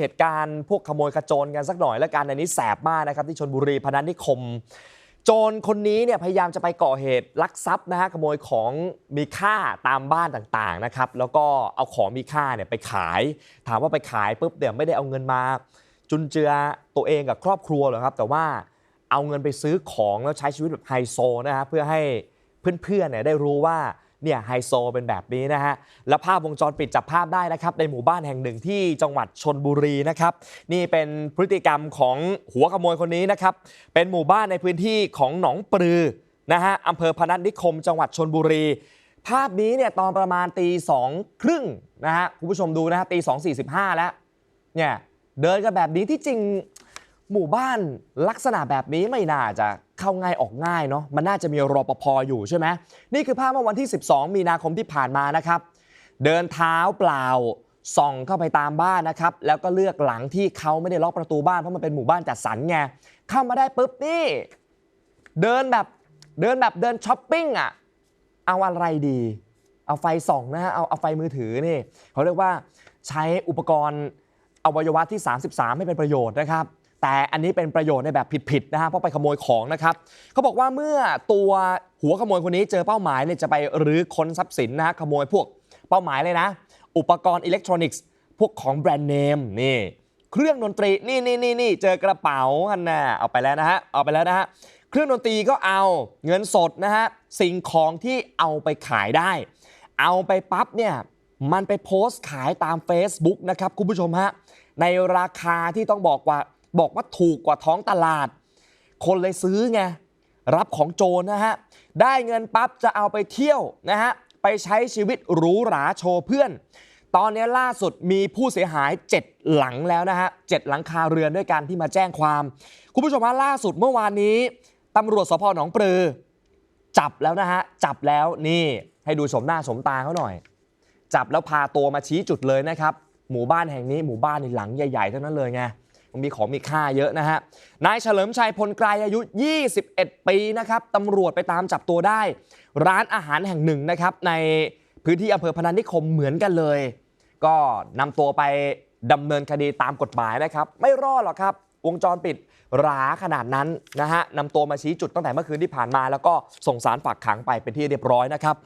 เหตุการณ์พวกขโมยขโจรกันสักหน่อยแล้วกันอันนี้แสบมากนะครับที่ชนบุรีพนัสนิคม โจรคนนี้เนี่ยพยายามจะไปก่อเหตุลักทรัพย์นะฮะขโมยของมีค่าตามบ้านต่างๆนะครับแล้วก็เอาของมีค่าเนี่ยไปขาย ถามว่าไปขายปุ๊บเดี๋ยวไม่ได้เอาเงินมา จุนเจือตัวเองกับครอบครัวหรอกครับ แต่ว่าเอาเงินไปซื้อของแล้วใช้ชีวิตแบบไฮโซนะฮะเพื่อให้เพื่อนๆเนี่ยได้รู้ว่า เนี่ยไฮโซเป็นแบบนี้นะฮะ แล้วภาพวงจรปิดจับภาพได้นะครับ ในหมู่บ้านแห่งหนึ่งที่จังหวัดชนบุรีนะครับ นี่เป็นพฤติกรรมของหัวขโมยคนนี้นะครับ เป็นหมู่บ้านในพื้นที่ของหนองปลือนะฮะอำเภอพนัสนิคม จังหวัดชนบุรี ภาพนี้เนี่ยตอนประมาณตีสองครึ่งนะฮะคุณผู้ชมดูนะฮะตีสองสี่สิบห้าแล้วเนี่ยเดินกันแบบนี้ที่จริง หมู่บ้านลักษณะแบบนี้ไม่น่าจะเข้าง่ายออกง่ายเนาะมันน่าจะมีรปภอยู่ใช่ไหมนี่คือภาพเมื่อวันที่ 12 มีนาคมที่ผ่านมานะครับ เดินเท้าเปล่าส่องเข้าไปตามบ้านนะครับ แล้วก็เลือกหลังที่เขาไม่ได้ล็อกประตูบ้านเพราะมันเป็นหมู่บ้านจัดสรรไงเข้ามาได้ปุ๊บนี่ เดินแบบเดินแบบเดินช้อปปิ้งอะเอาอะไรดี เอาไฟส่องนะฮะเอาเอาไฟมือถือนี่เขาเรียกว่าใช้อุปกรณ์อวัยวะที่ 33ไม่เป็นประโยชน์นะครับ แต่อันนี้เป็นประโยชน์ในแบบผิดๆนะฮะเพราะไปขโมยของนะครับเขาบอกว่าเมื่อตัวหัวขโมยคนนี้เจอเป้าหมายเนี่ยจะไปรื้อค้นทรัพย์สินนะฮะขโมยพวกเป้าหมายเลยนะ อุปกรณ์อิเล็กทรอนิกส์ พวกของแบรนด์เนมนี่เครื่องดนตรีนี่นี่นี่นี่เจอกระเป๋าอันน่ะเอาไปแล้วนะฮะเอาไปแล้วนะฮะเครื่องดนตรีก็เอาเงินสดนะฮะสิ่งของที่เอาไปขายได้ เอาไปปั๊บเนี่ยมันไปโพสต์ขายตาม Facebook นะครับคุณผู้ชมฮะในราคาที่ต้องบอกว่า บอกว่าถูกกว่าท้องตลาด คนเลยซื้อไง รับของโจรนะฮะ ได้เงินปั๊บจะเอาไปเที่ยวนะฮะ ไปใช้ชีวิตหรูหราโชว์เพื่อน ตอนนี้ล่าสุดมีผู้เสียหาย 7 หลังแล้วนะฮะเจ็ดหลังคาเรือนด้วยกันที่มาแจ้งความ คุณผู้ชมฮะล่าสุดเมื่อวานนี้ตำรวจสพหนองปลือ จับแล้วนะฮะ จับแล้วนี่ให้ดูสมหน้าสมตาเขาหน่อย จับแล้วพาตัวมาชี้จุดเลยนะครับ หมู่บ้านแห่งนี้หมู่บ้านในหลังใหญ่ๆทั้งนั้นเลยไง มีของมีค่าเยอะนะฮะ นายเฉลิมชัยพลไกรอายุ 21 ปีนะครับตำรวจไปตามจับตัวได้ ร้านอาหารแห่งหนึ่งนะครับ ในพื้นที่อำเภอพนัสนิคมเหมือนกันเลย ก็นำตัวไปดำเนินคดีตามกฎหมายนะครับ ไม่รอดหรอกครับ วงจรปิดหราขนาดนั้นนะฮะนำตัวมาชี้จุดตั้งแต่เมื่อคืนที่ผ่านมา แล้วก็ส่งสารฝากขังไปเป็นที่เรียบร้อยนะครับ